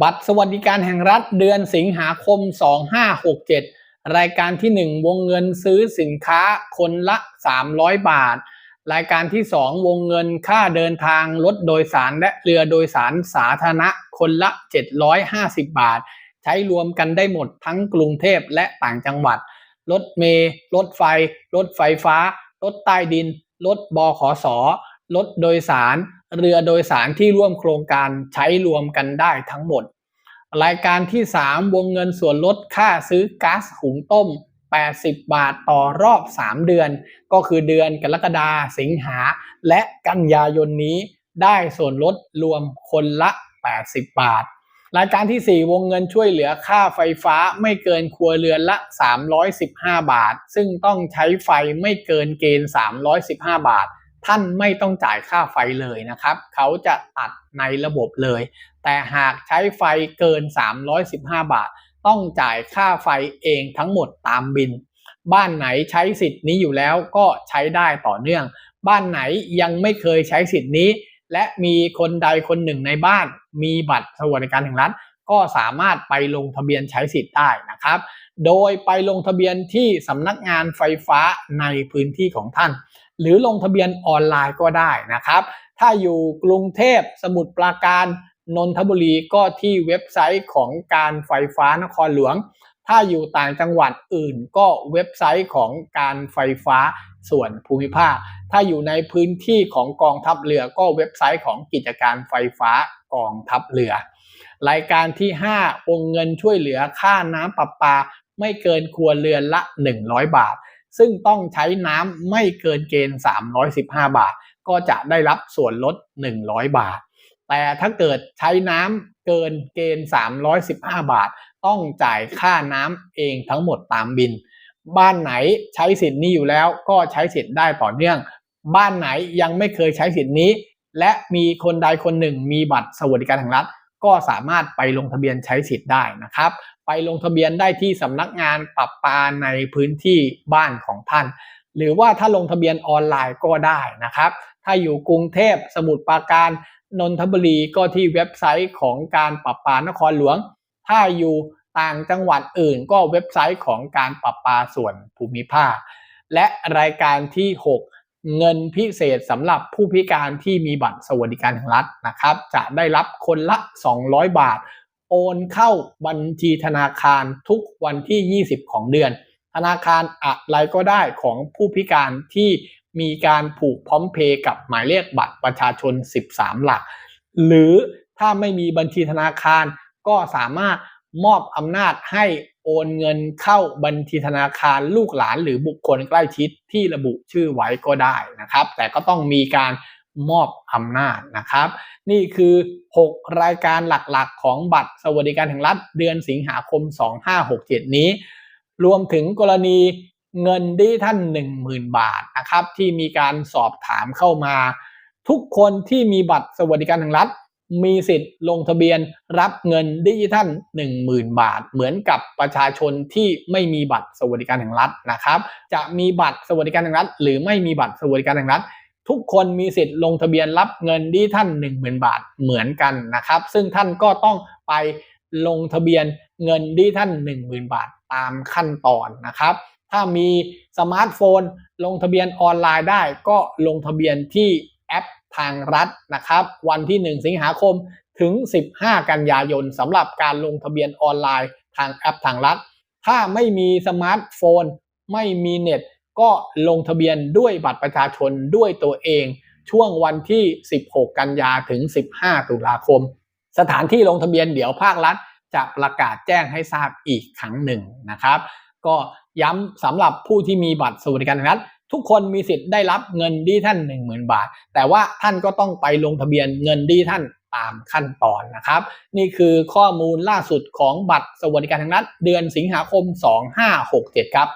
บัตรสวัสดิการแห่งรัฐเดือนสิงหาคม 2567 รายการที่ 1 วงเงินซื้อสินค้าคนละ 300 บาท รายการที่ 2 วงเงินค่าเดินทางรถโดยสารและเรือโดยสารสาธารณะคนละ 750 บาท ใช้รวมกันได้หมดทั้งกรุงเทพและต่างจังหวัด รถเมล์รถไฟ รถไฟฟ้า รถใต้ดิน รถบขสรถโดยสาร เรือโดยสารที่ร่วมโครงการใช้รวมกันได้ทั้งหมด รายการที่ 3 วงเงินส่วนลดค่าซื้อก๊าซหุงต้ม 80 บาทต่อรอบ 3 เดือน ก็คือเดือนกรกฎาสิงหา และกันยายนนี้ได้ส่วนลดรวมคนละ 80 บาท รายการที่ 4 วงเงินช่วยเหลือค่าไฟฟ้าไม่เกินครัวเรือนละ 315 บาท ซึ่งต้องใช้ไฟไม่เกินเกณฑ์ 315 บาท ท่านไม่ต้องจ่ายค่าไฟเลยนะครับ เขาจะตัดในระบบเลย แต่หากใช้ไฟเกิน 315 บาท ต้องจ่ายค่าไฟเองทั้งหมดตามบิน บ้านไหนใช้สิทธิ์นี้อยู่แล้วก็ใช้ได้ต่อเนื่อง บ้านไหนยังไม่เคยใช้สิทธิ์นี้ และมีคนใดคนหนึ่งในบ้าน มีบัตรสวัสดิการแห่งรัฐก็สามารถไปลงทะเบียนใช้สิทธิ์ได้นะครับ โดยไปลงทะเบียนที่สำนักงานไฟฟ้าในพื้นที่ของท่าน หรือลงทะเบียนออนไลน์ก็ได้นะครับ ถ้าอยู่กรุงเทพสมุทรปราการนนทบุรีก็ที่เว็บไซต์ของการไฟฟ้านครหลวง ถ้าอยู่ต่างจังหวัดอื่น ก็เว็บไซต์ของการไฟฟ้าส่วนภูมิภาค ถ้าอยู่ในพื้นที่ของกองทัพเรือก็เว็บไซต์ของกิจการไฟฟ้ากองทัพเรือ รายการที่5วงเงินช่วยเหลือค่าน้ำประปาไม่เกินครัวเรือนละ 100 บาท ซึ่งต้องใช้น้ำไม่เกินเกณฑ์ 315 บาท ก็จะได้รับส่วนลด 100 บาท แต่ถ้าเกิดใช้น้ำเกินเกณฑ์ 315 บาท ต้องจ่ายค่าน้ำเองทั้งหมดตามบิน บ้านไหนใช้สิทธิ์นี้อยู่แล้วก็ใช้สิทธิ์ได้ต่อเนื่อง บ้านไหนยังไม่เคยใช้สิทธิ์นี้ และมีคนใดคนหนึ่งมีบัตรสวัสดิการแห่งรัฐก็สามารถไปลงทะเบียนใช้สิทธิ์ได้นะครับ ลงทะเบียนได้ที่สำนักงานปรับปาในพื้นที่บ้านของท่าน หรือว่าถ้าลงทะเบียนออนไลน์ก็ได้นะครับ ถ้าอยู่กรุงเทพสมุทรปราการนนทบุรีก็ที่เว็บไซต์ของการปรับปานครหลวง ถ้าอยู่ต่างจังหวัดอื่นก็เว็บไซต์ของการปรับปาส่วนภูมิภาค และรายการที่ 6 เงินพิเศษสำหรับผู้พิการที่มีบัตรสวัสดิการแห่งรัฐนะครับ จะได้รับคนละ 200 บาท โอนเข้าบัญชีธนาคารทุกวันที่ 20 ของเดือน ธนาคารอะไรก็ได้ของผู้พิการที่มีการผูกพร้อมเพย์กับหมายเลขบัตรประชาชน 13 หลัก หรือถ้าไม่มีบัญชีธนาคารก็สามารถมอบอำนาจให้โอนเงินเข้าบัญชีธนาคารลูกหลานหรือบุคคลใกล้ชิดที่ระบุชื่อไว้ก็ได้นะครับ แต่ก็ต้องมีการ มอบอำนาจนะครับ นี่คือ 6 รายการหลักๆ ของบัตรสวัสดิการแห่งรัฐ เดือนสิงหาคม 2567 นี้ รวมถึงกรณีเงินดิจิทัล10,000 บาทนะครับที่มีการสอบถามเข้ามา ทุกคนที่มีบัตรสวัสดิการแห่งรัฐ มีสิทธิ์ลงทะเบียนรับเงินดิจิทัล10,000 บาท เหมือนกับประชาชนที่ไม่มีบัตรสวัสดิการแห่งรัฐนะครับ จะมีบัตรสวัสดิการแห่งรัฐ หรือไม่มีบัตรสวัสดิการแห่งรัฐ ทุกคนมีสิทธิ์ลงทะเบียนรับเงินดิจิทัล10,000 บาทเหมือนกันนะครับ ซึ่งท่านก็ต้องไปลงทะเบียนเงินดิจิทัล10,000 บาทตามขั้นตอนนะครับ ถ้ามีสมาร์ทโฟน ลงทะเบียนออนไลน์ได้ก็ลงทะเบียนที่แอปทางรัฐนะครับ วันที่ 1 สิงหาคมถึง 15 กันยายนสำหรับการลงทะเบียนออนไลน์ทางแอปทางรัฐ ถ้าไม่มีสมาร์ทโฟน ไม่มีเน็ต ก็ลงทะเบียนด้วยบัตรประชาชนด้วยตัวเอง ช่วงวันที่ 16 กันยาถึง 15 ตุลาคม สถานที่ลงทะเบียนเดี๋ยวภาครัฐจะประกาศแจ้งให้ทราบอีกครั้งหนึ่งนะครับ ก็ย้ำสำหรับผู้ที่มีบัตรสวัสดิการแห่งรัฐทุกคนมีสิทธิ์ได้รับเงินดิจิทัล10,000 บาท แต่ว่าท่านก็ต้องไปลงทะเบียนเงินดิจิทัลตามขั้นตอนนะครับ นี่คือข้อมูลล่าสุดของบัตรสวัสดิการแห่งรัฐเดือนสิงหาคม 2567 ครับ